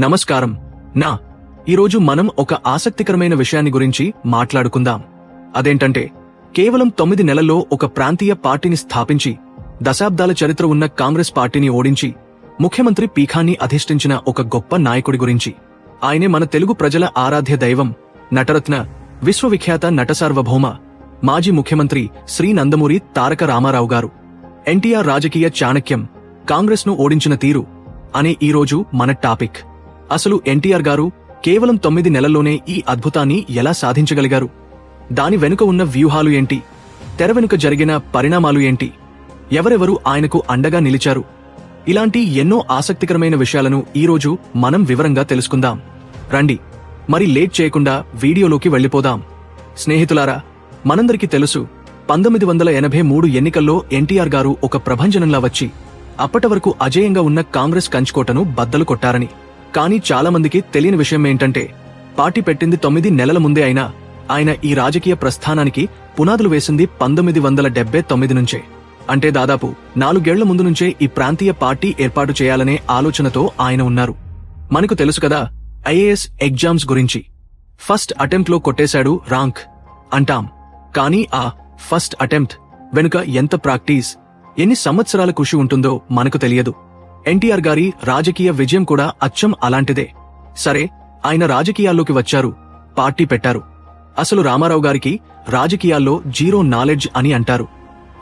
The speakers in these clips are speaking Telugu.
నమస్కారం. నా ఈరోజు మనం ఒక ఆసక్తికరమైన విషయాన్ని గురించి మాట్లాడుకుందాం. అదేంటంటే కేవలం తొమ్మిది నెలల్లో ఒక ప్రాంతీయ పార్టీని స్థాపించి దశాబ్దాల చరిత్ర ఉన్న కాంగ్రెస్ పార్టీని ఓడించి ముఖ్యమంత్రి పీఖాన్ని అధిష్ఠించిన ఒక గొప్ప నాయకుడి గురించి. ఆయనే మన తెలుగు ప్రజల ఆరాధ్య దైవం నటరత్న విశ్వవిఖ్యాత నటసార్వభౌమ మాజీ ముఖ్యమంత్రి శ్రీ నందమూరి తారక రామారావు గారు. ఎన్టీఆర్ రాజకీయ చాణక్యం కాంగ్రెస్ను ఓడించిన తీరు అనే ఈరోజు మన టాపిక్. అసలు ఎన్టీఆర్ గారు కేవలం తొమ్మిది నెలల్లోనే ఈ అద్భుతాన్ని ఎలా సాధించగలిగారు? దాని వెనుక ఉన్న వ్యూహాలు ఏంటి? తెర వెనుక జరిగిన పరిణామాలు ఏంటి? ఎవరెవరు ఆయనకు అండగా నిలిచారు? ఇలాంటి ఎన్నో ఆసక్తికరమైన విషయాలను ఈరోజు మనం వివరంగా తెలుసుకుందాం. రండి మరి లేట్ చేయకుండా వీడియోలోకి వెళ్ళిపోదాం. స్నేహితులారా మనందరికీ తెలుసు పంతొమ్మిది వందల ఎనభై మూడు ఎన్నికల్లో ఎన్టీఆర్ గారు ఒక ప్రభంజనంలా వచ్చి అప్పటి వరకు అజేయంగా ఉన్న కాంగ్రెస్ కంచుకోటను బద్దలు కొట్టారని. కానీ చాలా మందికి తెలియని విషయం ఏంటంటే పార్టీ పెట్టింది తొమ్మిది నెలల ముందే అయినా ఆయన ఈ రాజకీయ ప్రస్థానానికి పునాదులు వేసింది పంతొమ్మిది వందల డెబ్బై తొమ్మిది నుంచే. అంటే దాదాపు నాలుగేళ్ళ ముందు నుంచే ఈ ప్రాంతీయ పార్టీ ఏర్పాటు చేయాలనే ఆలోచనతో ఆయన ఉన్నారు. మనకు తెలుసు కదా ఐఏఎస్ ఎగ్జామ్స్ గురించి. ఫస్ట్ అటెంప్ట్లో కొట్టేశాడు రాంక్ అంటాం. కానీ ఆ ఫస్ట్ అటెంప్ట్ వెనుక ఎంత ప్రాక్టీస్ ఎన్ని సంవత్సరాల కృషి ఉంటుందో మనకు తెలియదు. ఎన్టీఆర్ గారి రాజకీయ విజయం కూడా అచ్చం అలాంటిదే. సరే ఆయన రాజకీయాల్లోకి వచ్చారు పార్టీ పెట్టారు. అసలు రామారావు గారికి రాజకీయాల్లో జీరో నాలెడ్జ్ అని అంటారు.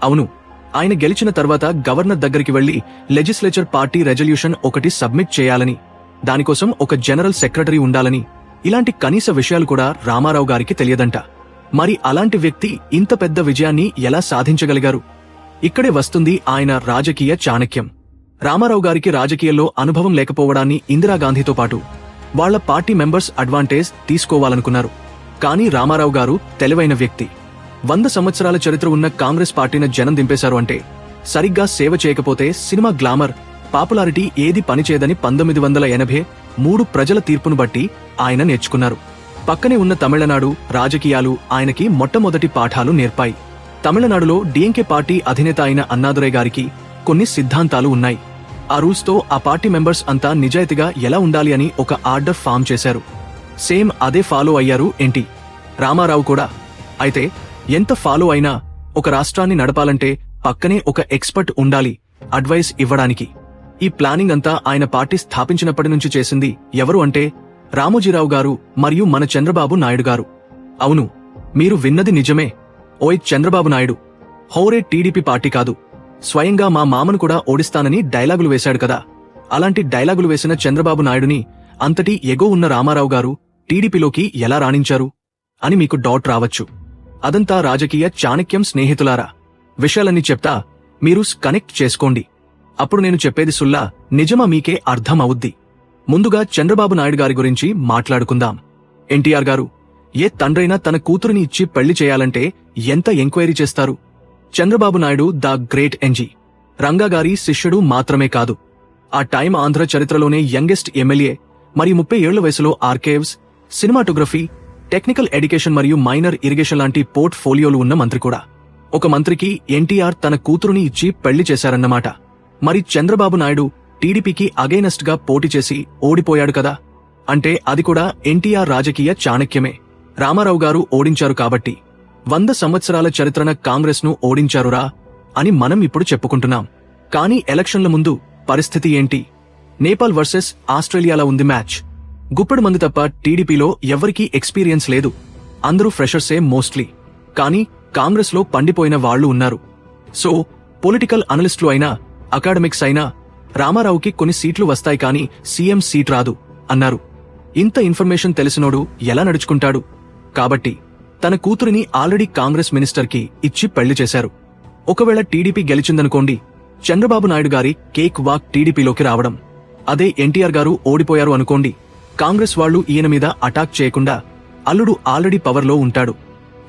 అవును ఆయన గెలిచిన తర్వాత గవర్నర్ దగ్గరికి వెళ్ళి లెజిస్లేచర్ పార్టీ రెజల్యూషన్ ఒకటి సబ్మిట్ చేయాలని దానికోసం ఒక జనరల్ సెక్రటరీ ఉండాలని ఇలాంటి కనీస విషయాలు కూడా రామారావు గారికి తెలియదంట. మరి అలాంటి వ్యక్తి ఇంత పెద్ద విజయాన్ని ఎలా సాధించగలిగారు? ఇక్కడే వస్తుంది ఆయన రాజకీయ చాణక్యం. రామారావు గారికి రాజకీయాల్లో అనుభవం లేకపోవడాన్ని ఇందిరాగాంధీతో పాటు వాళ్ళ పార్టీ మెంబర్స్ అడ్వాంటేజ్ తీసుకోవాలనుకున్నారు. కానీ రామారావు గారు తెలివైన వ్యక్తి. వంద సంవత్సరాల చరిత్ర ఉన్న కాంగ్రెస్ పార్టీని జనం దింపేశారు అంటే సరిగ్గా సేవ చేయకపోతే సినిమా గ్లామర్ పాపులారిటీ ఏది పనిచేయదని పంతొమ్మిది వందల ఎనభై మూడు ప్రజల తీర్పును బట్టి ఆయన నేర్చుకున్నారు. పక్కనే ఉన్న తమిళనాడు రాజకీయాలు ఆయనకి మొట్టమొదటి పాఠాలు నేర్పాయి. తమిళనాడులో డిఎంకే పార్టీ అధినేత అయిన అన్నాదురై గారికి కొన్ని సిద్ధాంతాలు ఉన్నాయి. ఆ రూల్స్తో ఆ పార్టీ మెంబర్స్ అంతా నిజాయితీగా ఎలా ఉండాలి అని ఒక ఆర్డర్ ఫామ్ చేశారు. సేమ్ అదే ఫాలో అయ్యారు ఏంటి? రామారావు కూడా. అయితే ఎంత ఫాలో అయినా ఒక రాష్ట్రాన్ని నడపాలంటే పక్కనే ఒక ఎక్స్పర్ట్ ఉండాలి అడ్వైస్ ఇవ్వడానికి. ఈ ప్లానింగ్ అంతా ఆయన పార్టీ స్థాపించినప్పటి నుంచి చేసింది ఎవరు అంటే రామోజీరావు గారు మరియు మన చంద్రబాబు నాయుడు గారు. అవును మీరు విన్నది నిజమే. ఓయ్ చంద్రబాబు నాయుడు. హౌరే టీడీపీ పార్టీ కాదు. స్వయంగా మా మామను కూడా ఓడిస్తానని డైలాగులు వేశాడు కదా. అలాంటి డైలాగులు వేసిన చంద్రబాబు నాయుడుని అంతటి ఎగో ఉన్న రామారావు గారు టీడీపీలోకి ఎలా రాణించారు అని మీకు డౌట్ రావచ్చు. అదంతా రాజకీయ చాణక్యం స్నేహితులారా. విషయాలన్నీ చెప్తా మీరు కనెక్ట్ చేసుకోండి. అప్పుడు నేను చెప్పేది సుల్లా నిజమా మీకే అర్థం అవుద్ది ముందుగా చంద్రబాబు నాయుడు గారి గురించి మాట్లాడుకుందాం. ఎన్టీఆర్ గారు ఏ తండ్రైనా తన కూతురిని ఇచ్చి పెళ్ళి చేయాలంటే ఎంత ఎంక్వైరీ చేస్తారు? Chandrababu Naidu the great NG. రంగాగారి శిష్యుడు మాత్రమే కాదు. ఆ టైం ఆంధ్ర చరిత్రలోనే యంగెస్ట్ ఎమ్మెల్యే మరియు ముప్పై ఏళ్ళ వయసులో ఆర్కేవ్స్ సినిమాటోగ్రఫీ టెక్నికల్ ఎడ్యుకేషన్ మరియు మైనర్ ఇరిగేషన్ లాంటి పోర్ట్ ఫోలియోలు ఉన్న మంత్రి కూడా. ఒక మంత్రికి ఎన్టీఆర్ తన కూతురుని ఇచ్చి పెళ్ళి చేశారన్నమాట. మరి చంద్రబాబు నాయుడు టీడీపీకి అగైనెస్ట్గా పోటీ చేసి ఓడిపోయాడు కదా? అంటే అది కూడా ఎన్టీఆర్ రాజకీయ చాణక్యమే. రామారావు గారు ఓడించారు కాబట్టి. వంద సంవత్సరాల చరిత్రన కాంగ్రెస్ను ఓడించారురా అని మనం ఇప్పుడు చెప్పుకుంటున్నాం. కానీ ఎలక్షన్ల ముందు పరిస్థితి ఏంటి? నేపాల్ వర్సెస్ ఆస్ట్రేలియాలో ఉంది మ్యాచ్. గుప్పడి మంది తప్ప టీడీపీలో ఎవ్వరికీ ఎక్స్పీరియన్స్ లేదు. అందరూ ఫ్రెషర్సే మోస్ట్లీ. కానీ కాంగ్రెస్లో పండిపోయిన వాళ్ళు ఉన్నారు. సో పొలిటికల్ అనలిస్టులు అయినా అకాడమిక్స్ అయినా రామారావుకి కొన్ని సీట్లు వస్తాయి కానీ సీఎం సీట్ రాదు అన్నారు. ఇంత ఇన్ఫర్మేషన్ తెలిసినోడు ఎలా నడుచుకుంటాడు? కాబట్టి తన కూతురిని ఆల్రెడీ కాంగ్రెస్ మినిస్టర్కి ఇచ్చి పెళ్ళి చేశారు. ఒకవేళ టీడీపీ గెలిచిందనుకోండి చంద్రబాబు నాయుడు గారి కేక్ వాక్ టీడీపీలోకి రావడం. అదే ఎన్టీఆర్ గారు ఓడిపోయారు అనుకోండి కాంగ్రెస్ వాళ్ళు ఈయన మీద అటాక్ చేయకుండా అల్లుడు ఆల్రెడీ పవర్లో ఉంటాడు.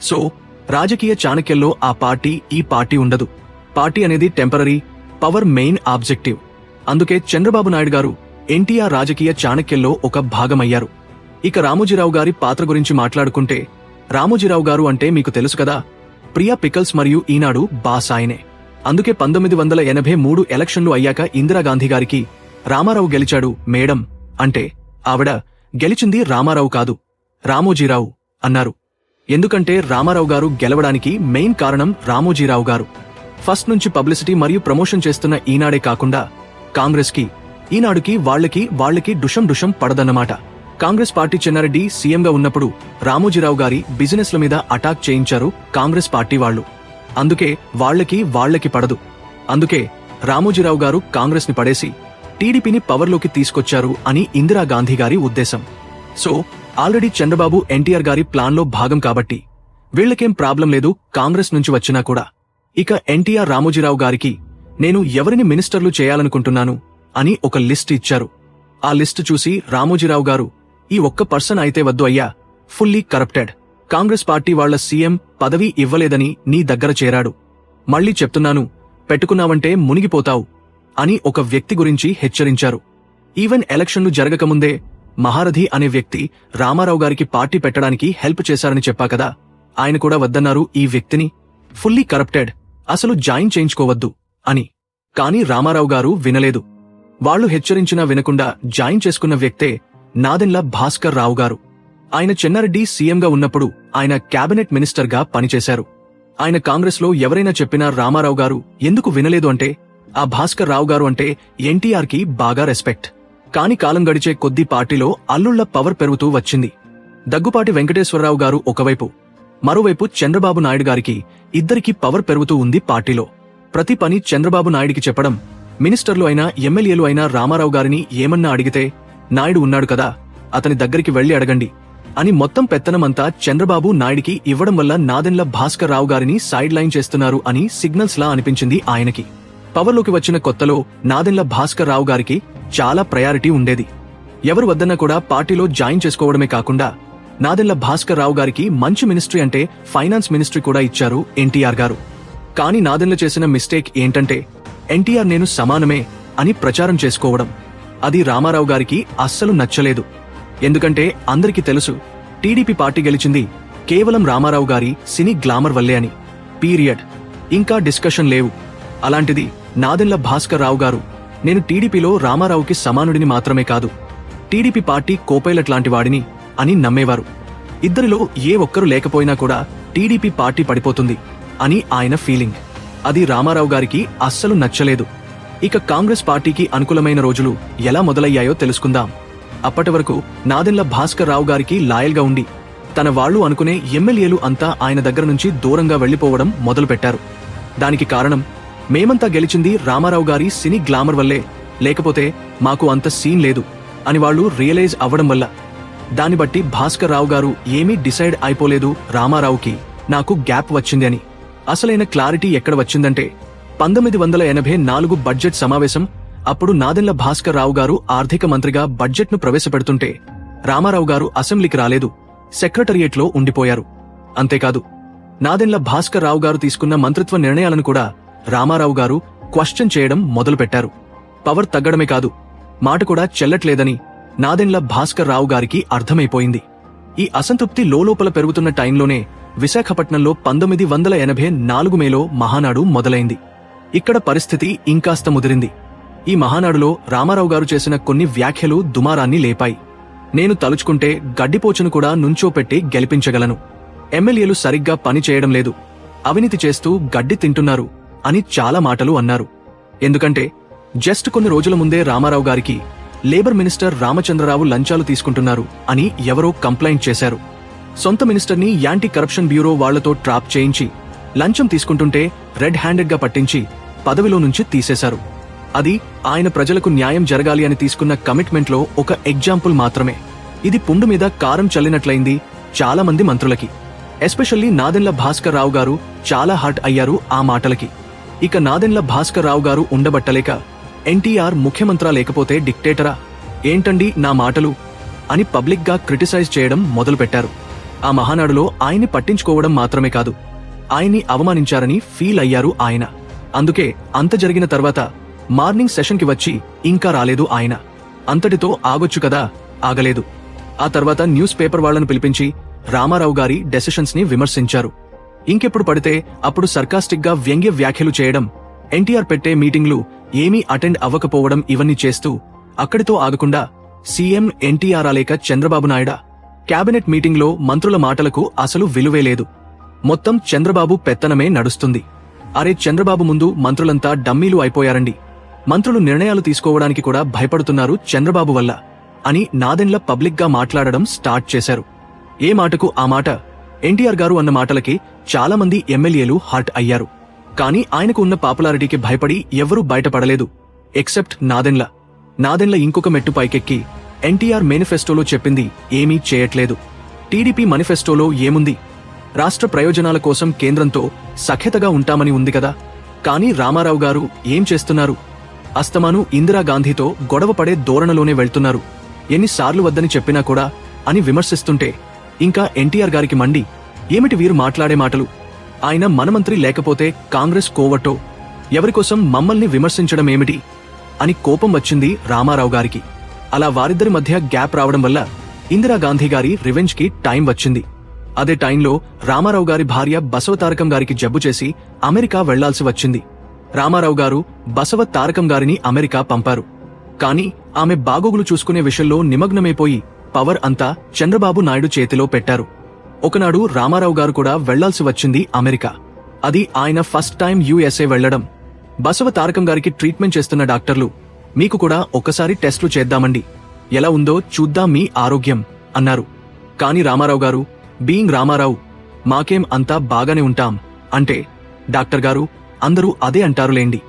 సో రాజకీయ చాణక్యంలో ఆ పార్టీ ఈ పార్టీ ఉండదు. పార్టీ అనేది టెంపరరీ పవర్ మెయిన్ ఆబ్జెక్టివ్. అందుకే చంద్రబాబు నాయుడు గారు ఎన్టీఆర్ రాజకీయ చాణక్యంలో ఒక భాగమయ్యారు. ఇక రామోజీరావు గారి పాత్ర గురించి మాట్లాడుకుంటే రామోజీరావు గారు అంటే మీకు తెలుసు కదా? ప్రియా పికల్స్ మరియు ఈనాడు బాస్ ఆయనే అందుకే పంతొమ్మిది వందల ఎనభై మూడు ఎలక్షన్లు అయ్యాక ఇందిరాగాంధీ గారికి రామారావు గెలిచాడు మేడం అంటే ఆవిడ గెలిచింది రామారావు కాదు రామోజీరావు అన్నారు. ఎందుకంటే రామారావు గారు గెలవడానికి మెయిన్ కారణం రామోజీరావు గారు. ఫస్ట్ నుంచి పబ్లిసిటీ మరియు ప్రమోషన్ చేస్తున్న ఈనాడే కాకుండా కాంగ్రెస్కి ఈనాడుకి వాళ్ళకి వాళ్ళకి డుషం డుషం పడదన్నమాట. కాంగ్రెస్ పార్టీ చెన్నారెడ్డి సీఎంగా ఉన్నప్పుడు రామోజీరావు గారి బిజినెస్ల మీద అటాక్ చేయించారు కాంగ్రెస్ పార్టీ వాళ్ళు. అందుకే వాళ్ళకి వాళ్ళకి పడదు. అందుకే రామోజీరావు గారు కాంగ్రెస్ని పడేసి టీడీపీని పవర్లోకి తీసుకొచ్చారు అని ఇందిరాగాంధీ గారి ఉద్దేశం. సో ఆల్రెడీ చంద్రబాబు ఎన్టీఆర్ గారి ప్లాన్లో భాగం కాబట్టి వీళ్ళకేం ప్రాబ్లం లేదు కాంగ్రెస్ నుంచి వచ్చినా కూడా. ఇక ఎన్టీఆర్ రామోజీరావు గారికి నేను ఎవరిని మినిస్టర్లు చేయాలనుకుంటున్నాను అని ఒక లిస్ట్ ఇచ్చారు. ఆ లిస్టు చూసి రామోజీరావు గారు ఈ ఒక్క పర్సన్ అయితే వద్దు అయ్యా. Fully corrupted. కాంగ్రెస్ పార్టీ వాళ్ళ సీఎం పదవి ఇవ్వలేదని నీ దగ్గర చేరాడు. మళ్ళీ చెప్తున్నాను పెట్టుకున్నావంటే మునిగిపోతావు అని ఒక వ్యక్తి గురించి హెచ్చరించారు. ఈవెన్ ఎలక్షన్లు జరగకముందే మహారథి అనే వ్యక్తి రామారావు గారికి పార్టీ పెట్టడానికి హెల్ప్ చేశారని చెప్పా కదా. ఆయన కూడా వద్దన్నారు ఈ వ్యక్తిని. Fully corrupted. అసలు జాయిన్ చేయించుకోవద్దు అని. కాని రామారావు గారు వినలేదు. వాళ్ళు హెచ్చరించినా వినకుండా జాయిన్ చేసుకున్న వ్యక్తే నాదెండ్ల భాస్కర్ రావు గారు. ఆయన చెన్నారెడ్డి సీఎంగా ఉన్నప్పుడు ఆయన కేబినెట్ మినిస్టర్గా పనిచేశారు. ఆయన కాంగ్రెస్లో ఎవరైనా చెప్పినా రామారావు గారు ఎందుకు వినలేదు అంటే ఆ భాస్కర్ రావు గారు అంటే ఎన్టీఆర్కి బాగా రెస్పెక్ట్. కాని కాలం గడిచే కొద్ది పార్టీలో అల్లుళ్ళ పవర్ పెరుగుతూ వచ్చింది. దగ్గుపాటి వెంకటేశ్వరరావు గారు ఒకవైపు మరోవైపు చంద్రబాబు నాయుడు గారికి ఇద్దరికి పవర్ పెరుగుతూ ఉంది పార్టీలో. ప్రతి పని చంద్రబాబు నాయుడికి చెప్పడం మినిస్టర్లు అయినా ఎమ్మెల్యేలు అయినా రామారావు గారిని ఏమన్నా అడిగితే నాయుడు ఉన్నాడు కదా అతని దగ్గరికి వెళ్ళి అడగండి. అని మొత్తం పెత్తనమంతా చంద్రబాబు నాయుడికి ఇవ్వడం వల్ల నాదెన్ల భాస్కర్ రావు గారిని సైడ్ లైన్ చేస్తున్నారు అని సిగ్నల్స్ లా అనిపించింది ఆయనకి. పవర్లోకి వచ్చిన కొత్తలో నాదెన్ల భాస్కర్ రావు గారికి చాలా ప్రయారిటీ ఉండేది. ఎవరు వద్దన్నా కూడా పార్టీలో జాయిన్ చేసుకోవడమే కాకుండా నాదెన్ల భాస్కర్ రావు గారికి మంచి మినిస్ట్రీ అంటే ఫైనాన్స్ మినిస్ట్రీ కూడా ఇచ్చారు ఎన్టీఆర్ గారు. కానీ నాదెన్ల చేసిన మిస్టేక్ ఏంటంటే ఎన్టీఆర్ నేను సమానమే అని ప్రచారం చేసుకోవడం. అది రామారావు గారికి అస్సలు నచ్చలేదు. ఎందుకంటే అందరికీ తెలుసు టీడీపీ పార్టీ గెలిచింది కేవలం రామారావు గారి సినీ గ్లామర్ వల్లే అని. పీరియడ్. ఇంకా డిస్కషన్ లేవు. అలాంటిది నాదెండ్ల భాస్కర్ రావు గారు. నేను టీడీపీలో రామారావుకి సమానుడిని మాత్రమే కాదు టీడీపీ పార్టీ కోపైలట్ లాంటి వాడిని అని నమ్మేవారు. ఇద్దరిలో ఏ ఒక్కరు లేకపోయినా కూడా టీడీపీ పార్టీ పడిపోతుంది అని ఆయన ఫీలింగ్. అది రామారావు గారికి అస్సలు నచ్చలేదు. ఇక కాంగ్రెస్ పార్టీకి అనుకూలమైన రోజులు ఎలా మొదలయ్యాయో తెలుసుకుందాం. అప్పటి వరకు నాదెండ్ల భాస్కర్ రావు గారికి లాయల్గా ఉండి తన వాళ్ళు అనుకునే ఎమ్మెల్యేలు అంతా ఆయన దగ్గర నుంచి దూరంగా వెళ్ళిపోవడం మొదలుపెట్టారు. దానికి కారణం మేమంతా గెలిచింది రామారావు గారి సినీ గ్లామర్ వల్లే లేకపోతే మాకు అంత సీన్ లేదు అని వాళ్ళు రియలైజ్ అవ్వడం వల్ల. దాన్ని బట్టి భాస్కర్ రావు గారు ఏమీ డిసైడ్ అయిపోలేదు రామారావుకి నాకు గ్యాప్ వచ్చింది అని. అసలైన క్లారిటీ ఎక్కడ వచ్చిందంటే పంతొమ్మిది వందల ఎనభై నాలుగు బడ్జెట్ సమావేశం అప్పుడు నాదెండ్ల భాస్కర్ రావు గారు ఆర్థిక మంత్రిగా బడ్జెట్ను ప్రవేశపెడుతుంటే రామారావు గారు అసెంబ్లీకి రాలేదు సెక్రటరియేట్లో ఉండిపోయారు. అంతేకాదు నాదెండ్ల భాస్కర్ రావు గారు తీసుకున్న మంత్రిత్వ నిర్ణయాలను కూడా రామారావు గారు క్వశ్చన్ చేయడం మొదలుపెట్టారు. పవర్ తగ్గడమే కాదు మాట కూడా చెల్లట్లేదని నాదెండ్ల భాస్కర్ రావు గారికి అర్థమైపోయింది. ఈ అసంతృప్తి లోలోపల పెరుగుతున్న టైంలోనే విశాఖపట్నంలో పంతొమ్మిది వందల ఎనభై నాలుగు మేలో మహానాడు మొదలైంది. ఇక్కడ పరిస్థితి ఇంకాస్త ముదిరింది. ఈ మహానాడులో రామారావు గారు చేసిన కొన్ని వ్యాఖ్యలు దుమారాన్ని లేపాయి. నేను తలుచుకుంటే గడ్డిపోచును కూడా నుంచోపెట్టి గెలిపించగలను. ఎమ్మెల్యేలు సరిగ్గా పని చేయడం లేదు. అవినీతి చేస్తూ గడ్డి తింటున్నారు అని చాలా మాటలు అన్నారు. ఎందుకంటే జస్ట్ కొన్ని రోజుల ముందే రామారావు గారికి లేబర్ మినిస్టర్ రామచంద్రరావు లంచాలు తీసుకుంటున్నారు అని ఎవరో కంప్లైంట్ చేశారు. సొంత మినిస్టర్ని యాంటీ కరప్షన్ బ్యూరో వాళ్ళతో ట్రాప్ చేయించి లంచం తీసుకుంటుంటే రెడ్ హ్యాండెడ్గా పట్టించి పదవిలో నుంచి తీసేశారు. అది ఆయన ప్రజలకు న్యాయం జరగాలి అని తీసుకున్న కమిట్మెంట్లో ఒక ఎగ్జాంపుల్ మాత్రమే. ఇది పుండు మీద కారం చల్లినట్లయింది చాలా మంది మంత్రులకి. ఎస్పెషల్లీ నాదెండ్ల భాస్కర్ రావు గారు చాలా హర్ట్ అయ్యారు ఆ మాటలకి. ఇక నాదెండ్ల భాస్కర్ రావు గారు ఉండబట్టలేక ఎన్టీఆర్ ముఖ్యమంత్రా లేకపోతే డిక్టేటరా ఏంటండి నా మాటలు? అని పబ్లిక్గా క్రిటిసైజ్ చేయడం మొదలుపెట్టారు. ఆ మహానాడులో ఆయన్ని పట్టించుకోవడం మాత్రమే కాదు. ఆయన్ని అవమానించారని ఫీల్ అయ్యారు ఆయన. అందుకే అంత జరిగిన తర్వాత మార్నింగ్ సెషన్కి వచ్చి ఇంకా రాలేదు ఆయన. అంతటితో ఆగొచ్చు కదా ఆగలేదు. ఆ తర్వాత న్యూస్ పేపర్ వాళ్ళను పిలిపించి రామారావు గారి డెసిషన్స్ని విమర్శించారు. ఇంకెప్పుడు పడితే అప్పుడు సర్కాస్టిక్గా వ్యంగ్య వ్యాఖ్యలు చేయడం ఎన్టీఆర్ పెట్టే మీటింగ్లు ఏమీ అటెండ్ అవ్వకపోవడం ఇవన్నీ చేస్తూ అక్కడితో ఆగకుండా సీఎం ఎన్టీఆర్ లేక చంద్రబాబు నాయుడా కేబినెట్ మీటింగ్లో మంత్రుల మాటలకు అసలు విలువే లేదు. మొత్తం చంద్రబాబు పెత్తనమే నడుస్తుంది. అరే చంద్రబాబు ముందు మంత్రులంతా డమ్మీలు అయిపోయారండి. మంత్రులు నిర్ణయాలు తీసుకోవడానికి కూడా భయపడుతున్నారు చంద్రబాబు వల్ల అని నాదెండ్ల పబ్లిక్గా మాట్లాడడం స్టార్ట్ చేశారు. ఏ మాటకు ఆ మాట? ఎన్టీఆర్ గారు అన్న మాటలకి చాలామంది ఎమ్మెల్యేలు హర్ట్ అయ్యారు. కానీ ఆయనకు ఉన్న పాపులారిటీకి భయపడి ఎవరూ బయటపడలేదు. ఎక్సెప్ట్ నాదెండ్ల నాదెండ్ల ఇంకొక మెట్టు పైకెక్కి ఎన్టీఆర్ మేనిఫెస్టోలో చెప్పింది ఏమీ చేయట్లేదు. టీడీపీ మేనిఫెస్టోలో ఏముంది? రాష్ట్ర ప్రయోజనాల కోసం కేంద్రంతో సఖ్యతగా ఉంటామని ఉంది కదా. కానీ రామారావు గారు ఏం చేస్తున్నారు? అస్తమాను ఇందిరాగాంధీతో గొడవపడే ధోరణలోనే వెళ్తున్నారు. ఎన్నిసార్లు వద్దని చెప్పినా కూడా అని విమర్శిస్తుంటే ఇంకా ఎన్టీఆర్ గారికి మండి. ఏమిటి వీరు మాట్లాడే మాటలు? ఆయన మనమంత్రి లేకపోతే కాంగ్రెస్ కోవటో ఎవరికోసం మమ్మల్ని విమర్శించడం ఏమిటి? అని కోపం వచ్చింది రామారావు గారికి. అలా వారిద్దరి మధ్య గ్యాప్ రావడం వల్ల ఇందిరాగాంధీ గారి రివెంజ్కి టైం వచ్చింది. అదే టైంలో రామారావు గారి భార్య బసవ తారకం గారికి జబ్బు చేసి అమెరికా వెళ్ళాల్సి వచ్చింది. రామారావు గారు బసవ తారకం గారిని అమెరికా పంపారు. కాని ఆమె బాగోగులు చూసుకునే విషయంలో నిమగ్నమైపోయి పవర్ అంతా చంద్రబాబు నాయుడు చేతిలో పెట్టారు. ఒకనాడు రామారావు గారు కూడా వెళ్ళాల్సి వచ్చింది అమెరికా. అది ఆయన ఫస్ట్ టైం యుఎస్ఏ వెళ్ళడం. బసవ తారకం గారికి ట్రీట్మెంట్ చేస్తున్న డాక్టర్లు మీకు కూడా ఒకసారి టెస్టులు చేద్దామండి. ఎలా ఉందో చూద్దాం మీ ఆరోగ్యం అన్నారు. కాని రామారావు గారు బీయింగ్ రామారావు మాకేం అంతా బాగానే ఉంటాం అంటే డాక్టర్ గారు అందరూ అదే అంటారులేండి.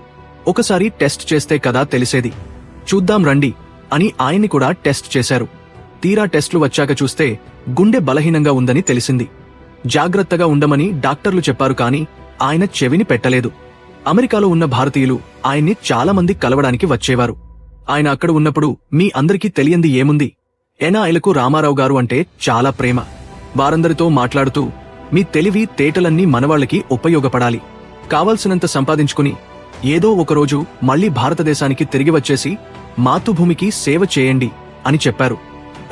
ఒకసారి టెస్ట్ చేస్తే కదా తెలిసేది. చూద్దాం రండి అని ఆయన్ని కూడా టెస్ట్ చేశారు. తీరా టెస్టులు వచ్చాక చూస్తే గుండె బలహీనంగా ఉందని తెలిసింది. జాగ్రత్తగా ఉండమని డాక్టర్లు చెప్పారు కాని ఆయన చెవిని పెట్టలేదు. అమెరికాలో ఉన్న భారతీయులు ఆయన్ని చాలామంది కలవడానికి వచ్చేవారు. ఆయన అక్కడ ఉన్నప్పుడు మీ అందరికీ తెలియంది ఏముంది? ఎనాయలకు రామారావు గారు అంటే చాలా ప్రేమ. వారందరితో మాట్లాడుతూ మీ తెలివి తేటలన్నీ మనవాళ్ళకి ఉపయోగపడాలి. కావలసినంత సంపాదించుకుని ఏదో ఒకరోజు మళ్ళీ భారతదేశానికి తిరిగి వచ్చేసి మాతృభూమికి సేవ చేయండి అని చెప్పారు.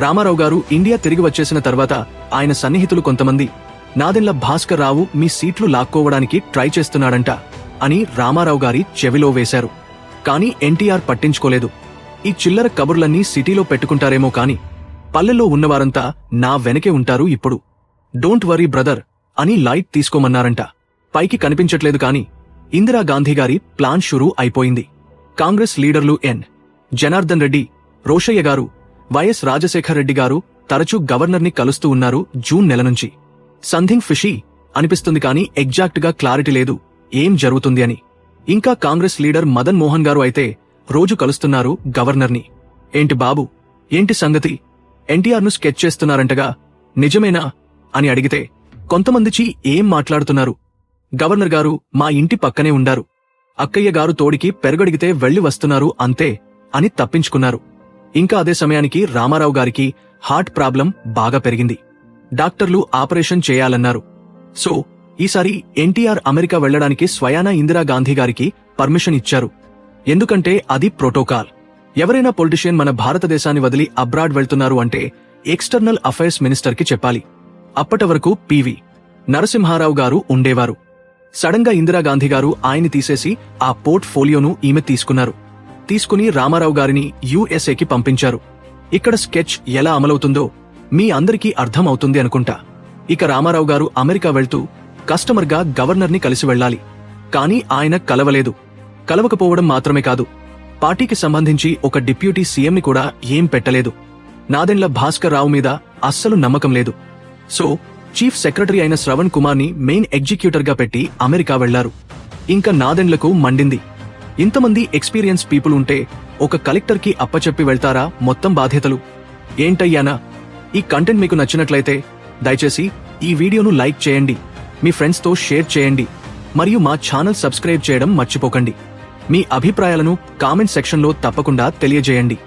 రామారావు గారు ఇండియా తిరిగి వచ్చేసిన తర్వాత ఆయన సన్నిహితులు కొంతమంది నాదెండ్ల భాస్కర్ రావు మీ సీట్లు లాక్కోవడానికి ట్రై చేస్తున్నాడంట అని రామారావు గారి చెవిలో వేశారు. కాని ఎన్టీఆర్ పట్టించుకోలేదు. ఈ చిల్లర కబుర్లన్నీ సిటీలో పెట్టుకుంటారేమో కాని పల్లెల్లో ఉన్నవారంతా నా వెనకే ఉంటారు ఇప్పుడు. డోంట్ వరీ బ్రదర్ అని లైట్ తీసుకోమన్నారంట. పైకి కనిపించట్లేదు కాని ఇందిరాగాంధీ గారి ప్లాన్ షురూ అయిపోయింది. కాంగ్రెస్ లీడర్లు ఎన్. జనార్దన్ రెడ్డి రోషయ్య గారు వైఎస్ రాజశేఖర్ రెడ్డి గారు తరచూ గవర్నర్ని కలుస్తూ ఉన్నారు జూన్ నెల నుంచి. సంథింగ్ ఫిషీ అనిపిస్తుంది కానీ ఎగ్జాక్ట్గా క్లారిటీ లేదు. ఏం జరుగుతుంది అని. ఇంకా కాంగ్రెస్ లీడర్ మదన్ మోహన్ గారు అయితే రోజు కలుస్తున్నారు గవర్నర్ని. ఏంటి బాబు? ఏంటి సంగతి? ఎన్టీఆర్ను స్కెచ్ చేస్తున్నారంటగా నిజమేనా? అని అడిగితే కొంతమందిచి ఏం మాట్లాడుతున్నారు? గవర్నర్ గారు మా ఇంటి పక్కనే ఉండారు. అక్కయ్య గారు తోడికి పెరగడిగితే వెళ్ళి వస్తున్నారు అంతే అని తప్పించుకున్నారు. ఇంకా అదే సమయానికి రామారావు గారికి హార్ట్ ప్రాబ్లం బాగా పెరిగింది. డాక్టర్లు ఆపరేషన్ చేయాలన్నారు. సో ఈసారి ఎన్టీఆర్ అమెరికా వెళ్ళడానికి స్వయానా ఇందిరాగాంధీ గారికి పర్మిషన్ ఇచ్చారు. ఎందుకంటే అది ప్రోటోకాల్. ఎవరైనా పొలిటిషియన్ మన భారతదేశాన్ని వదిలి అబ్రాడ్ వెళ్తున్నారు అంటే ఎక్స్టర్నల్ అఫైర్స్ మినిస్టర్కి చెప్పాలి. అప్పటి వరకు పివి నరసింహారావు గారు ఉండేవారు. సడన్గా ఇందిరాగాంధీ గారు ఆయన్ని తీసేసి ఆ పోర్ట్ ఫోలియోను ఈమె తీసుకున్నారు. తీసుకుని రామారావు గారిని యుఎస్ఏకి పంపించారు. ఇక్కడ స్కెచ్ ఎలా అమలవుతుందో మీ అందరికీ అర్థం అవుతుంది అనుకుంటా. ఇక రామారావు గారు అమెరికా వెళ్తూ కస్టమర్గా గవర్నర్ని కలిసి వెళ్ళాలి. కానీ ఆయన కలవలేదు. కలవకపోవడం మాత్రమే కాదు. పార్టీకి సంబంధించి ఒక డిప్యూటీ సీఎంని కూడా ఏం పెట్టలేదు. నాదెండ్ల భాస్కర్ రావు మీద అస్సలు నమ్మకం లేదు. సో చీఫ్ సెక్రటరీ అయిన శ్రవణ్ కుమార్ని మెయిన్ ఎగ్జిక్యూటర్గా పెట్టి అమెరికా వెళ్ళారు. ఇంకా నాదెండ్లకు మండింది. ఇంతమంది ఎక్స్పీరియన్స్ పీపుల్ ఉంటే ఒక కలెక్టర్కి అప్పచెప్పి వెళ్తారా మొత్తం బాధ్యతలు. ఏంటయ్యానా? ఈ కంటెంట్ మీకు నచ్చినట్లయితే దయచేసి ఈ వీడియోను లైక్ చేయండి. మీ ఫ్రెండ్స్తో షేర్ చేయండి. మరియు మా ఛానల్ సబ్స్క్రైబ్ చేయడం మర్చిపోకండి. మీ అభిప్రాయాలను కామెంట్ సెక్షన్లో తప్పకుండా తెలియజేయండి.